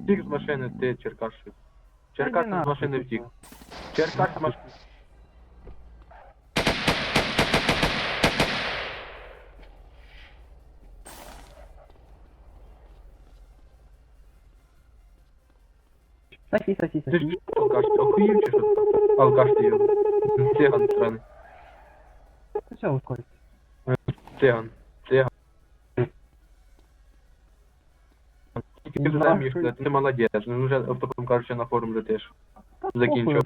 Втік з машини, ти Черкаш. Черкаш з нахуй, машини ти втік. що? Черкаш з машини. Соси, соси, Ти ж соси. алкаш, ти охуїв чи що? Алкаш ти його. Циган сраний. Ну все, ускорись. Циган. Циган. ти Ну, заміж, нахуй. блядь, ти молодець. Ну вже потім кажуть, що на форум летиш. Та Закінчу. похуй.